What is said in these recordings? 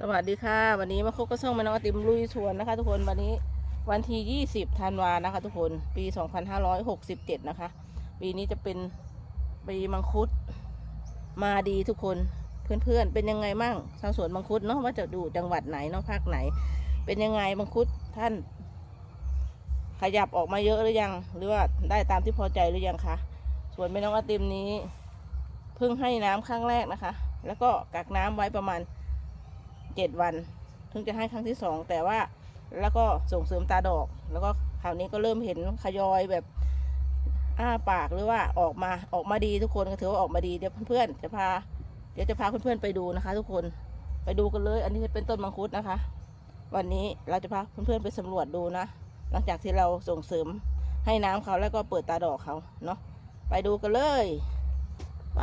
สวัสดีค่ะ วันนี้มาพบกับช่องม่น้องอติมลุยสวนนะคะ ทุกคนวันนี้วันที่ 20ธันวานะคะ ทุกคนปี 2567 นะคะ ปีนี้จะเป็นปีมังคุดมาดีทุกคนเพื่อนๆ เป็นยังไงมั่งชาวสวนมังคุดเนาะว่าจะดูจังหวัดไหนเนาะภาคไหน เป็นยังไงมังคุดท่าน ขยับออกมาเยอะหรือยัง หรือว่าได้ตามที่พอใจหรือยังคะสวนแม่น้องอติมนี้เพิ่งให้น้ำครั้งแรกนะคะ แล้วก็กักน้ำไว้ประมาณ เจ็ดวัน ถึงจะให้ครั้งที่สองแต่ว่าแล้วก็ส่งเสริมตาดอก แล้วก็คราวนี้ก็เริ่มเห็นขยอยแบบอ้าปากหรือว่าออกมาออกมาดีทุกคนก็ถือว่าออกมาดีเดี๋ยวเพื่อนๆจะพา เดี๋ยวจะพาเพื่อนๆไปดูนะคะ ทุกคนไปดูกันเลย อันนี้เป็นต้นมังคุดนะคะ วันนี้เราจะพาเพื่อนๆไปสำรวจดูนะ หลังจากที่เราส่งเสริมให้น้ำเขาแล้วก็เปิดตาดอกเขาเนาะไปดูกันเลยไป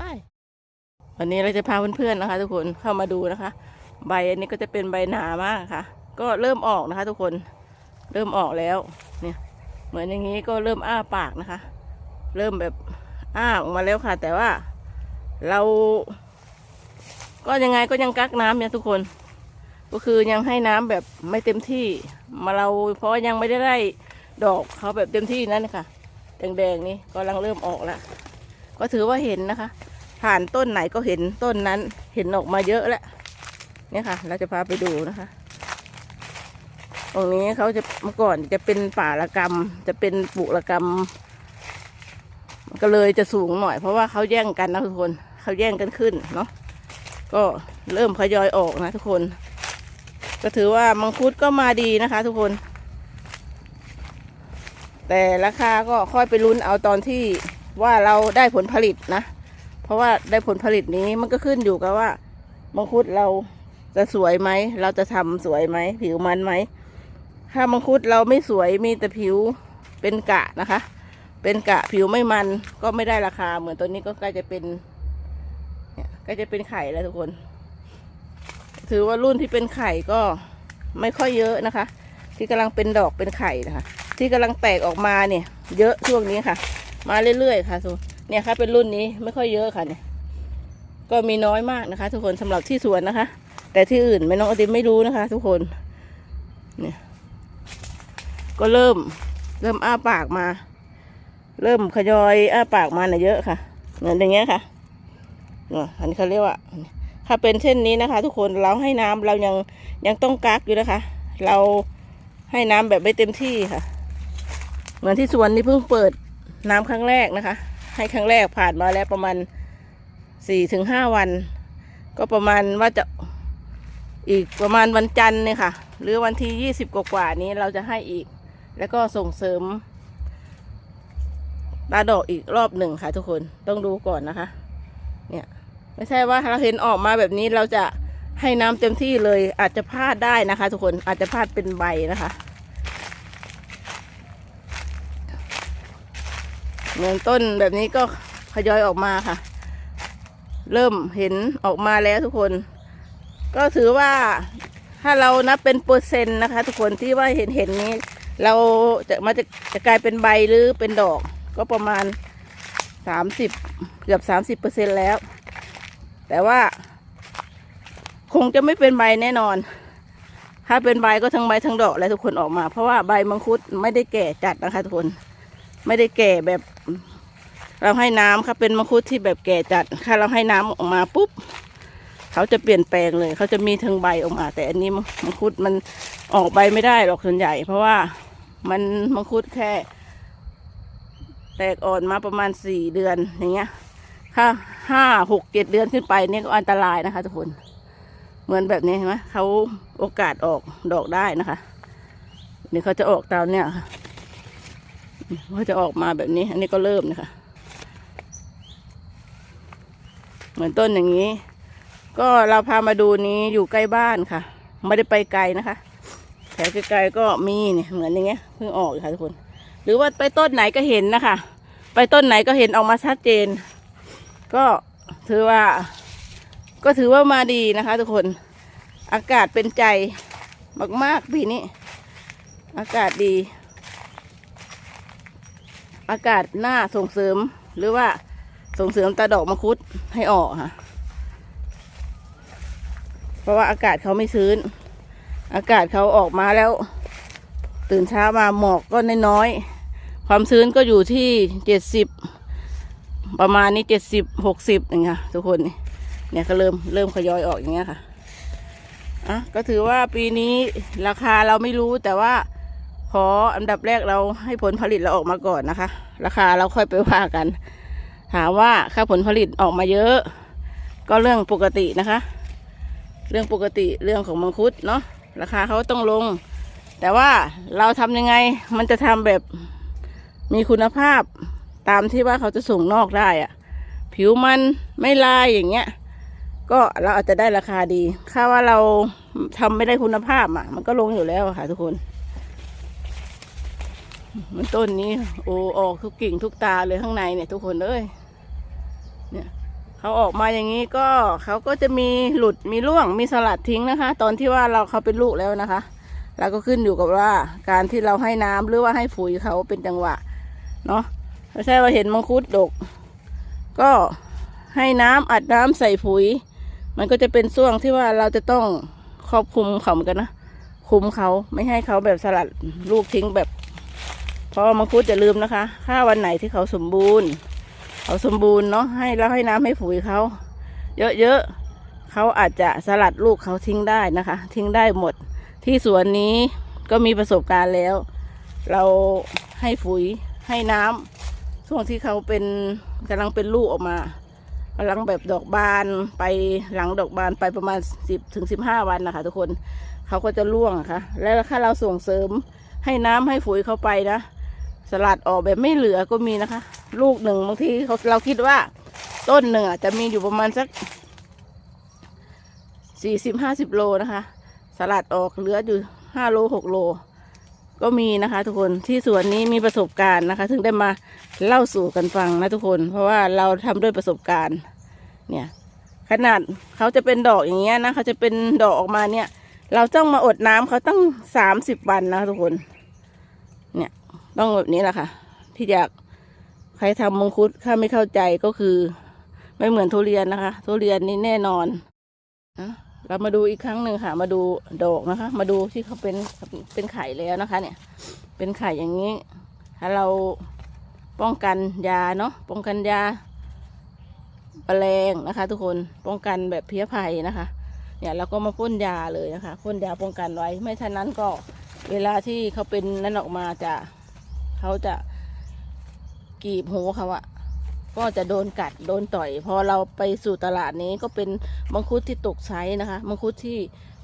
วันนี้เราจะพาเพื่อนๆนะคะ ทุกคนเข้ามาดูนะคะ ใบอันนี้ก็จะเป็นใบหนามากค่ะ ก็เริ่มออกนะคะ ทุกคนเริ่มออกแล้ว เนี่ย เหมือนอย่างนี้ก็เริ่มอ้าปากนะคะ เริ่มแบบอ้าออกมาแล้วค่ะ แต่ว่าเรา ก็ยังไงก็ยังกักน้ำเนี่ยทุกคน ก็คือยังให้น้ำแบบไม่เต็มที่ มาเราเพราะยังไม่ได้ไล่ดอกเขาแบบเต็มที่นั่นนะคะแดงๆนี่กำลังเริ่มออกแล้วก็ถือว่าเห็นนะคะ ผ่านต้นไหนก็เห็นต้นนั้นเห็นออกมาเยอะแล้ว เนี่ยค่ะ เราจะพาไปดูนะคะ ตรงนี้เขาจะเมื่อก่อนจะเป็นป่าละกรรม จะเป็นปุระกรรม ก็เลยจะสูงหน่อย เพราะว่าเขาแย่งกันนะทุกคนเขาแย่งกันขึ้นเนาะก็เริ่มขยอยออกนะทุกคน ก็ถือว่ามังคุดก็มาดีนะคะ ทุกคน แต่ราคาก็ค่อยไปลุ้นเอาตอนที่ว่าเราได้ผลผลิตนะ เพราะว่าได้ผลผลิตนี้มันก็ขึ้นอยู่กับว่ามังคุดเรา จะสวยไหม เราจะทำสวยไหม ผิวมันไหม ถ้ามังคุดเราไม่สวยมีแต่ผิวเป็นกะนะคะ เป็นกะผิวไม่มันก็ไม่ได้ราคา เหมือนตัวนี้ก็ใกล้จะเป็นเนี่ยใกล้จะเป็นไข่แล้วทุกคน ถือว่ารุ่นที่เป็นไข่ก็ไม่ค่อยเยอะนะคะ ที่กำลังเป็นดอกเป็นไข่นะคะ ที่กำลังแตกออกมาเนี่ย เยอะช่วงนี้ค่ะ มาเรื่อยๆค่ะทุกเนี่ยค่ะเป็นรุ่นนี้ไม่ค่อยเยอะค่ะเนี่ยก็มีน้อยมากนะคะ ทุกคนสำหรับที่สวนนะคะ แต่ที่อื่นไม่น้องอติมไม่รู้นะคะ ทุกคนเนี่ยก็เริ่มเริ่มอ้าปากมา เริ่มขยอยอ้าปากมาน่ะเยอะค่ะเหมือนอย่างเงี้ยค่ะเนี่ยอันนี้เขาเรียกว่า ถ้าเป็นเช่นนี้นะคะ ทุกคนเราให้น้ำเรายังยังต้องกักอยู่นะคะ เราให้น้ำแบบไม่เต็มที่ค่ะ เหมือนที่สวนนี้เพิ่งเปิดน้ำครั้งแรกนะคะ ให้ครั้งแรกผ่านมาแล้วประมาณสี่ถึงห้าวัน ก็ประมาณว่าจะ อีกประมาณวันจันทร์เนี่ยค่ะ หรือวันที่ยี่สิบกว่าๆนี้เราจะให้อีก แล้วก็ส่งเสริมตาดอกอีกรอบหนึ่งค่ะ ทุกคนต้องดูก่อนนะคะ เนี่ย ไม่ใช่ว่าเราเห็นออกมาแบบนี้เราจะให้น้ำเต็มที่เลยอาจจะพลาดได้นะคะ ทุกคนอาจจะพลาดเป็นใบนะคะเหมือนต้นแบบนี้ก็ขยอยออกมาค่ะ เริ่มเห็นออกมาแล้วทุกคน ก็ถือว่าถ้าเรานับเป็นเปอร์เซ็นต์นะคะ ทุกคนที่ว่าเห็นเห็นนี้ เราจะมาจะจะกลายเป็นใบหรือเป็นดอก ก็ประมาณสามสิบเกือบสามสิบเปอร์เซ็นแล้ว แต่ว่า คงจะไม่เป็นใบแน่นอน ถ้าเป็นใบก็ทั้งใบทั้งดอกแล้วทุกคนออกมา เพราะว่าใบมังคุดไม่ได้แก่จัดนะคะทุกคนไม่ได้แก่แบบ เราให้น้ำครับเป็นมังคุดที่แบบแก่จัดถ้าเราให้น้ำออกมาปุ๊บ เขาจะเปลี่ยนแปลงเลย เขาจะมีทั้งใบออกมา แต่อันนี้มังคุดมันออกใบไม่ได้หรอกส่วนใหญ่ เพราะว่ามันมังคุดแค่ แตกอ่อนมาประมาณสี่เดือนอย่างเงี้ยถ้าห้าหกเจ็ดเดือนขึ้นไปเนี่ยก็อันตรายนะคะทุกคน เหมือนแบบนี้เห็นไหมเขาโอกาสออกดอกได้นะคะนี่เขาจะออกตามเนี่ยค่ะเขาจะออกมาแบบนี้ อันนี้ก็เริ่มนะคะ เหมือนต้นอย่างนี้ ก็เราพามาดูนี้อยู่ใกล้บ้านค่ะ ไม่ได้ไปไกลนะคะ แถวไกลๆก็มีเนี่ยเหมือนอย่างเงี้ยเพิ่งออกค่ะทุกคน หรือว่าไปต้นไหนก็เห็นนะคะ ไปต้นไหนก็เห็นออกมาชัดเจน ก็ถือว่า ก็ถือว่ามาดีนะคะ ทุกคนอากาศเป็นใจมากๆปีนี้ อากาศดี อากาศหน่าส่งเสริมหรือว่าส่งเสริมตาดอกมังคุดให้ออกค่ะ เพราะว่าอากาศเขาไม่ชื้น อากาศเขาออกมาแล้ว ตื่นเช้ามาหมอกก็น้อยๆความชื้นก็อยู่ที่เจ็ดสิบประมาณนี้เจ็ดสิบหกสิบอย่างเงี้ยทุกคนเนี่ยก็เริ่มเริ่มขยอยออกอย่างเงี้ยค่ะอะก็ถือว่าปีนี้ราคาเราไม่รู้แต่ว่าขออันดับแรกเราให้ผลผลิตเราออกมาก่อนนะคะ ราคาเราค่อยไปว่ากัน ถามว่าค่าผลผลิตออกมาเยอะ ก็เรื่องปกตินะคะ เรื่องปกติเรื่องของมังคุดเนาะราคาเขาต้องลง แต่ว่าเราทำยังไงมันจะทำแบบมีคุณภาพตามที่ว่าเขาจะส่งนอกได้อะผิวมันไม่ลายอย่างเงี้ย ก็เราอาจจะได้ราคาดีถ้าว่าเราทำไม่ได้คุณภาพอะ มันก็ลงอยู่แล้วค่ะทุกคนมันต้นนี้โอ้ออกทุกกิ่งทุกตาเลยข้างในเนี่ยทุกคนเอ้ยเนี่ย เขาออกมาอย่างนี้ก็เขาก็จะมีหลุดมีร่วงมีสลัดทิ้งนะคะ ตอนที่ว่าเราเขาเป็นลูกแล้วนะคะ แล้วก็ขึ้นอยู่กับว่าการที่เราให้น้ำหรือว่าให้ปุ๋ยเขาเป็นจังหวะเนาะไม่ใช่ว่าเห็นมังคุดดก ก็ให้น้ำอัดน้ำใส่ปุ๋ย มันก็จะเป็นช่วงที่ว่าเราจะต้องครอบคุมเขาเหมือนกันนะคุมเขาไม่ให้เขาแบบสลัดลูกทิ้งแบบ เพราะมังคุดอย่าลืมนะคะ ถ้าวันไหนที่เขาสมบูรณ์ เขาสมบูรณ์เนาะให้แล้วให้น้ำให้ปุ๋ยเขาเยอะๆเขาอาจจะสลัดลูกเขาทิ้งได้นะคะ ทิ้งได้หมด ที่สวนนี้ก็มีประสบการณ์แล้ว เราให้ปุ๋ยให้น้ำช่วงที่เขาเป็นกำลังเป็นลูกออกมากำลังแบบดอกบานไปหลังดอกบานไปประมาณสิบถึงสิบห้าวันนะคะ ทุกคนเขาก็จะร่วงค่ะ แล้วถ้าเราส่งเสริมให้น้ำให้ปุ๋ยเขาไปนะ สลัดออกแบบไม่เหลือก็มีนะคะ ลูกหนึ่งบางทีเขาเราคิดว่า ต้นหนึ่งอะจะมีอยู่ประมาณสักสี่สิบห้าสิบโลนะคะ สลัดออกเหลืออยู่ห้าโลหกโล ก็มีนะคะ ทุกคนที่สวนนี้มีประสบการณ์นะคะ ถึงได้มาเล่าสู่กันฟังนะทุกคน เพราะว่าเราทำด้วยประสบการณ์ เนี่ย ขนาดเขาจะเป็นดอกอย่างเงี้ยนะเขาจะเป็นดอกออกมาเนี่ย เราต้องมาอดน้ำเขาตั้งสามสิบวันนะคะทุกคน เนี่ยต้องแบบนี้แหละค่ะ ที่อยาก ใครทำมังคุดถ้าไม่เข้าใจก็คือ ไม่เหมือนทุเรียนนะคะ ทุเรียนนี่แน่นอนเรามาดูอีกครั้งหนึ่งค่ะ มาดูดอกนะคะ มาดูที่เขาเป็นเป็นไข่แล้วนะคะ เนี่ย เป็นไข่อย่างนี้ ถ้าเราป้องกันยาเนาะป้องกันยาแมลงนะคะ ทุกคนป้องกันแบบเพี้ยภัยนะคะ เนี่ยเราก็มาพ่นยาเลยนะคะพ่นยาป้องกันไว้ ไม่ฉะนั้นก็เวลาที่เขาเป็นนั่นออกมาจะเขาจะ กีบหูเขาอะก็จะโดนกัดโดนต่อย พอเราไปสู่ตลาดนี้ก็เป็นมังคุดที่ตกใช้นะคะมังคุดที่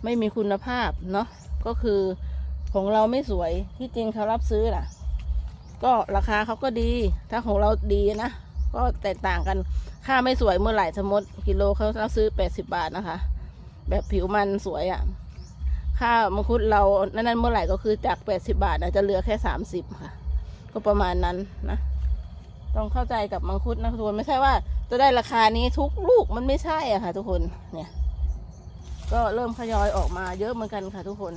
ไม่มีคุณภาพเนาะก็คือของเราไม่สวยที่จริงเขารับซื้อน่ะ ก็ราคาเขาก็ดีถ้าของเราดีนะก็แตกต่างกันค่าไม่สวยเมื่อไหร่สมมติกิโลเขารับซื้อแปดสิบาทนะคะ แบบผิวมันสวยอะ่ะค่ามังคุดเรานั่นเมื่อไหร่ก็คือจากแปดสิบาทนะจะเหลือแค่สามสิบค่ะ ก็ประมาณนั้นนะ ต้องเข้าใจกับมังคุดนะทุกคนไม่ใช่ว่า จะได้ราคานี้ทุกลูกมันไม่ใช่อะค่ะ ทุกคนเนี่ย ก็เริ่มทยอยออกมาเยอะเหมือนกันค่ะ ทุกคน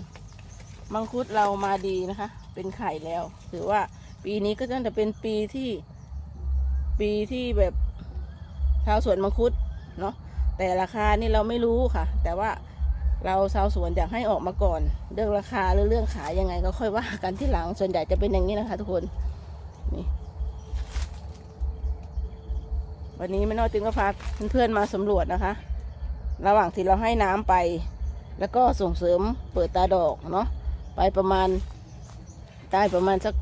มังคุดเรามาดีนะคะ เป็นไข่แล้ว ถือว่าปีนี้ก็จะเป็นปีที่ปีที่แบบชาวสวนมังคุดเนาะแต่ราคานี่เราไม่รู้ค่ะ แต่ว่าเราชาวสวนอยากให้ออกมาก่อน เรื่องราคาหรือเรื่องขายยังไงก็ค่อยว่ากันที่หลังส่วนใหญ่จะเป็นอย่างนี้นะคะ ทุกคน วันนี้แม่น้อยจึงก็พาเพื่อนๆมาสำรวจนะคะ ระหว่างที่เราให้น้ำไป แล้วก็ส่งเสริมเปิดตาดอกเนาะไปประมาณได้ประมาณสัก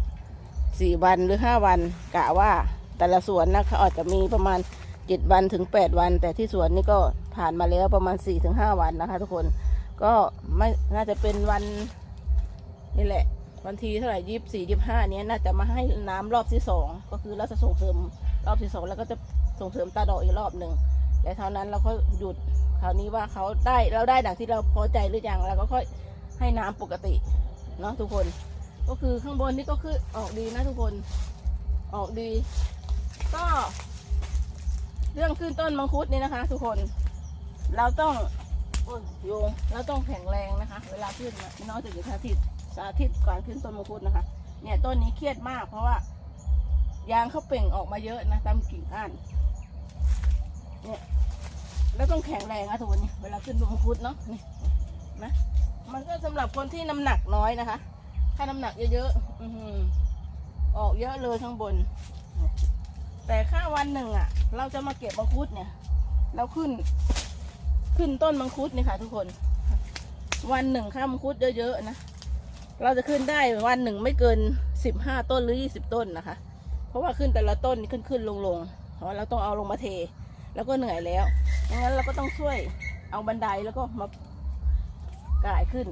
สี่วันหรือห้าวันกะว่าแต่ละสวนนะเขาอาจจะมีประมาณเจ็ดวันถึงแปดวัน แต่ที่สวนนี่ก็ผ่านมาแล้วประมาณสี่ถึงห้าวันนะคะ ทุกคนก็ไม่น่าจะเป็นวันนี่แหละ วันที่เท่าไหร่ยี่สี่ยี่ห้านี้ยน่าจะมาให้น้ำรอบที่สองก็คือเราจะส่งเสริมรอบที่สองแล้วก็จะ ส่งเสริมตาดอกอีกรอบหนึ่งและเท่านั้นเราก็หยุดคราวนี้ว่าเขาได้เราได้ดังที่เราพอใจหรือยังเราก็ค่อยให้น้ำปกติเนาะทุกคน ก็คือข้างบนนี่ก็คือออกดีนะทุกคนออกดี ก็ เรื่องขึ้นต้นมังคุดนี่นะคะ ทุกคน เราต้องโยงเราต้องแข็งแรงนะคะ เวลาขึ้นนะน้องจะอยู่สาธิตสาธิตก่อนขึ้นต้นมังคุดนะคะ เนี่ยต้นนี้เครียดมากเพราะว่ายางเขาเปล่งออกมาเยอะนะตามกิ่งก้าน เนี่ยแล้วต้องแข็งแรงอะทุกคนเวลาขึ้นบนมังคุดเนาะนี่นะมันก็สำหรับคนที่น้ำหนักน้อยนะคะ ถ้าน้ำหนักเยอะๆอื้อหืออกเยอะเลยข้างบน แต่ถ้าวันหนึ่งอะเราจะมาเก็บมังคุดเนี่ยเราขึ้น ขึ้นต้นมังคุดนี่ค่ะ ทุกคน วันหนึ่งข้ามังคุดเยอะๆนะเราจะขึ้นได้วันหนึ่งไม่เกินสิบห้าต้นหรือยี่สิบต้นนะคะ เพราะว่าขึ้นแต่ละต้นขึ้นขึ้นลงลงเพราะว่าเราต้องเอาลงมาเท แล้วก็เหนื่อยแล้วดังนั้นเราก็ต้องช่วยเอาบันไดแล้วก็มาก่ายขึ้น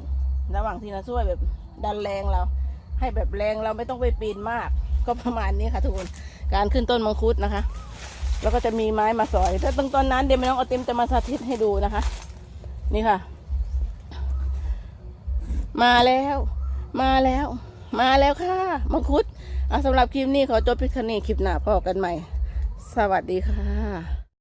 ระหว่างที่เราช่วยแบบดันแรงเรา ให้แบบแรงเราไม่ต้องไปปีนมาก ก็ประมาณนี้ค่ะทุกคนการขึ้นต้นมังคุดนะคะ แล้วก็จะมีไม้มาสอย ถ้าตรงตอนนั้นเดี๋ยวแม่น้องเอาเต็มจะมาสาธิตให้ดูนะคะ นี่ค่ะ มาแล้ว มาแล้ว มาแล้วค่ะมังคุดสำหรับคลิปนี้ขอจบพิคนี้คลิปหน้าพอกันใหม่ สวัสดีค่ะ